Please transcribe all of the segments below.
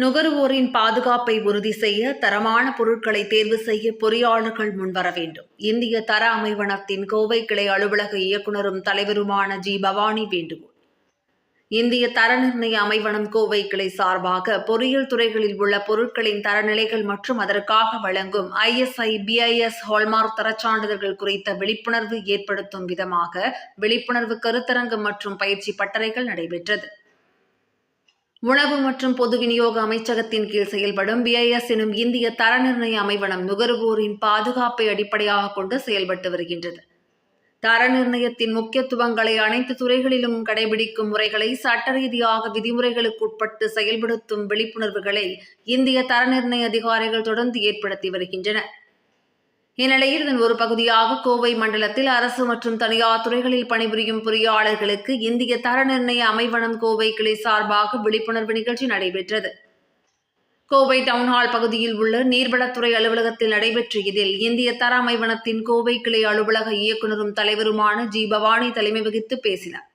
நுகர்வோரின் பாதுகாப்பை உறுதி செய்ய தரமான பொருட்களை தேர்வு செய்ய பொறியாளர்கள் முன்வர வேண்டும். இந்திய தர அமைவனத்தின் கோவை கிளை அலுவலக இயக்குனரும் தலைவருமான ஜி பவானி வேண்டுகோள். இந்திய தர நிர்ணய அமைவனம் கோவை கிளை சார்பாக பொறியியல் துறைகளில் உள்ள பொருட்களின் தரநிலைகள் மற்றும் அதற்காக வழங்கும் ஐஎஸ்ஐ பிஐஎஸ் ஹால்மார்க் தரச்சான்றிதழ்கள் குறித்த விழிப்புணர்வு ஏற்படுத்தும் விதமாக விழிப்புணர்வு கருத்தரங்கம் மற்றும் பயிற்சி பட்டறைகள் நடைபெற்றது. உணவு மற்றும் பொது விநியோக அமைச்சகத்தின் கீழ் செயல்படும் பிஐஎஸ் எனும் இந்திய தர நிர்ணய அமைவனம் நுகர்வோரின் பாதுகாப்பை அடிப்படையாக கொண்டு செயல்பட்டு வருகின்றது. தர நிர்ணயத்தின் முக்கியத்துவங்களை அனைத்து துறைகளிலும் கடைபிடிக்கும் முறைகளை சட்ட ரீதியாக விதிமுறைகளுக்கு உட்பட்டு செயல்படுத்தும் விழிப்புணர்வுகளை இந்திய தர நிர்ணய அதிகாரிகள் தொடர்ந்து ஏற்படுத்தி வருகின்றனர். இந்நிலையில் இதன் ஒரு பகுதியாக கோவை மண்டலத்தில் அரசு மற்றும் தனியார் துறைகளில் பணிபுரியும் பொறியாளர்களுக்கு இந்திய தர நிர்ணய அமைவனம் கோவை கிளை சார்பாக விழிப்புணர்வு நிகழ்ச்சி நடைபெற்றது. கோவை டவுன்ஹால் பகுதியில் உள்ள நீர்வளத்துறை அலுவலகத்தில் நடைபெற்ற இதில் இந்திய தர அமைவனத்தின் கோவை கிளை அலுவலக இயக்குநரும் தலைவருமான ஜி பவானி தலைமை வகித்து பேசினார்.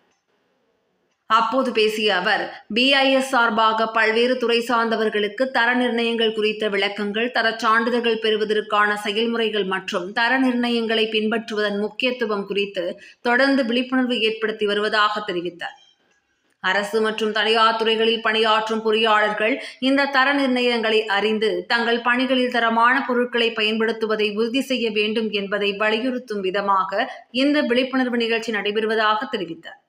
அப்போது பேசிய அவர் பிஐஎஸ் சார்பாக பல்வேறு துறை சார்ந்தவர்களுக்கு தர நிர்ணயங்கள் குறித்த விளக்கங்கள் தரச் சான்றிதழ்கள் பெறுவதற்கான செயல்முறைகள் மற்றும் தர நிர்ணயங்களை பின்பற்றுவதன் முக்கியத்துவம் குறித்து தொடர்ந்து விழிப்புணர்வு ஏற்படுத்தி வருவதாக தெரிவித்தார். அரசு மற்றும் தனியார் துறைகளில் பணியாற்றும் பொறியாளர்கள் இந்த தர நிர்ணயங்களை அறிந்து தங்கள் பணிகளில் தரமான பொருட்களை பயன்படுத்துவதை உறுதி செய்ய வேண்டும் என்பதை வலியுறுத்தும் விதமாக இந்த விழிப்புணர்வு நிகழ்ச்சி நடைபெறுவதாக தெரிவித்தார்.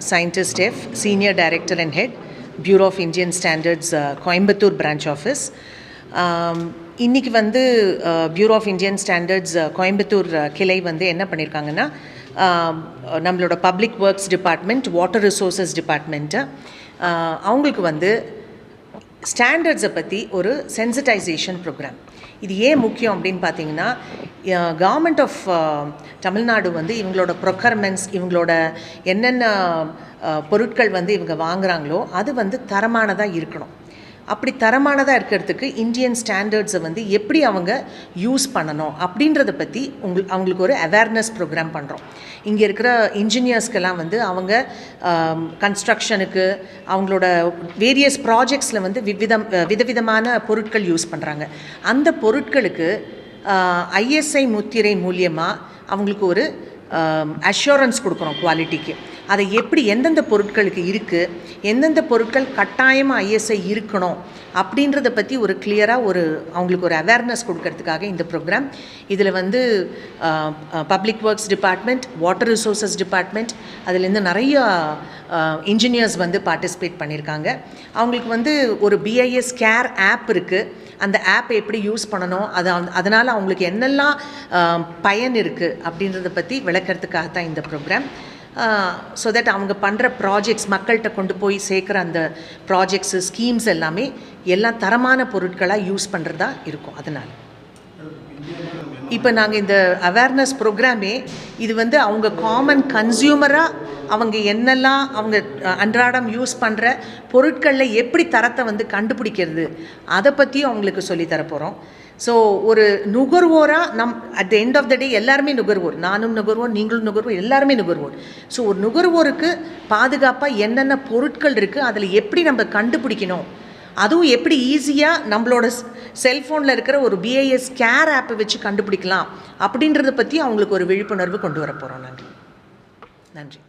Scientist F, Senior Director and Head, Bureau of Indian Standards, Coimbatore branch office இன்றைக்கி வந்து bureau of Indian standards Coimbatore கிளை வந்து என்ன பண்ணியிருக்காங்கன்னா um, நம்மளோட public works department water resources department அவங்களுக்கு வந்து ஸ்டாண்டர்ட்ஸை பற்றி ஒரு சென்சிட்டைசேஷன் ப்ரோக்ராம் இது ஏன் முக்கியம் அப்படின்னு பார்த்தீங்கன்னா கவர்மெண்ட் ஆஃப் தமிழ்நாடு வந்து இவங்களோட ப்ரொக்கர்மெண்ட்ஸ் இவங்களோட என்னென்ன பொருட்கள் வந்து இவங்க வாங்குறாங்களோ அது வந்து தரமானதாக இருக்கணும். அப்படி தரமானதாக இருக்கிறதுக்கு இந்தியன் ஸ்டாண்டர்ட்ஸை வந்து எப்படி அவங்க யூஸ் பண்ணணும் அப்படின்றத பற்றி உங்கள் அவங்களுக்கு ஒரு அவேர்னஸ் ப்ரோக்ராம் பண்ணுறோம் இங்கே இருக்கிற இன்ஜினியர்ஸ்க்கெல்லாம் வந்து அவங்க கன்ஸ்ட்ரக்ஷனுக்கு அவங்களோட வேரியஸ் ப்ராஜெக்ட்ஸில் வந்து விவிதம் விதவிதமான பொருட்கள் யூஸ் பண்ணுறாங்க அந்த பொருட்களுக்கு ஐஎஸ்ஐ முத்திரை மூலியமாக அவங்களுக்கு ஒரு அஷூரன்ஸ் கொடுக்குறோம் குவாலிட்டிக்கு அதை எப்படி எந்தெந்த பொருட்களுக்கு இருக்குது எந்தெந்த பொருட்கள் கட்டாயமாக ஐஎஸ்ஐ இருக்கணும் அப்படின்றத பற்றி ஒரு கிளியராக ஒரு அவங்களுக்கு ஒரு அவேர்னஸ் கொடுக்கறதுக்காக இந்த ப்ரோக்ராம் இதில் வந்து public works department water resources department அதுலேருந்து நிறைய இன்ஜினியர்ஸ் வந்து பார்ட்டிசிபேட் பண்ணியிருக்காங்க அவங்களுக்கு வந்து ஒரு பிஐஎஸ் கேர் ஆப் இருக்குது அந்த ஆப் எப்படி யூஸ் பண்ணணும் அது அதனால் அவங்களுக்கு என்னெல்லாம் பயன் இருக்குது அப்படின்றத பற்றி விளக்கிறதுக்காக தான் இந்த ப்ரோக்ராம் ஸோ தட் அவங்க பண்ணுற ப்ராஜெக்ட்ஸ் மக்கள்கிட்ட கொண்டு போய் சேர்க்குற அந்த ப்ராஜெக்ட்ஸு ஸ்கீம்ஸ் எல்லாமே எல்லாம் தரமான பொருட்களாக யூஸ் பண்ணுறதா இருக்கும் அதனால். இப்போ நாங்கள் இந்த அவேர்னஸ் ப்ரோக்ராமே இது வந்து அவங்க காமன் கன்சியூமராக அவங்க என்னெல்லாம் அவங்க அன்றாடம் யூஸ் பண்ணுற பொருட்களில் எப்படி தரத்தை வந்து கண்டுபிடிக்கிறது அதை பற்றியும் அவங்களுக்கு சொல்லித் போகிறோம் ஸோ ஒரு நுகர்வோராக நம் at the end of the day எல்லாருமே நுகர்வோர். நானும் நுகர்வோர் நீங்களும் நுகர்வோர் எல்லாருமே நுகர்வோர். ஸோ ஒரு நுகர்வோருக்கு பாதுகாப்பாக என்னென்ன பொருட்கள் இருக்குது அதில் எப்படி நம்ம கண்டுபிடிக்கணும்? அதுவும் எப்படி ஈஸியாக நம்மளோட செல்ஃபோனில் இருக்கிற ஒரு பிஐஎஸ் கேர் ஆப்பை வச்சு கண்டுபிடிக்கலாம் அப்படின்றத பற்றி அவங்களுக்கு ஒரு விழிப்புணர்வு கொண்டு வர போகிறோம் நாங்கள் நன்றி.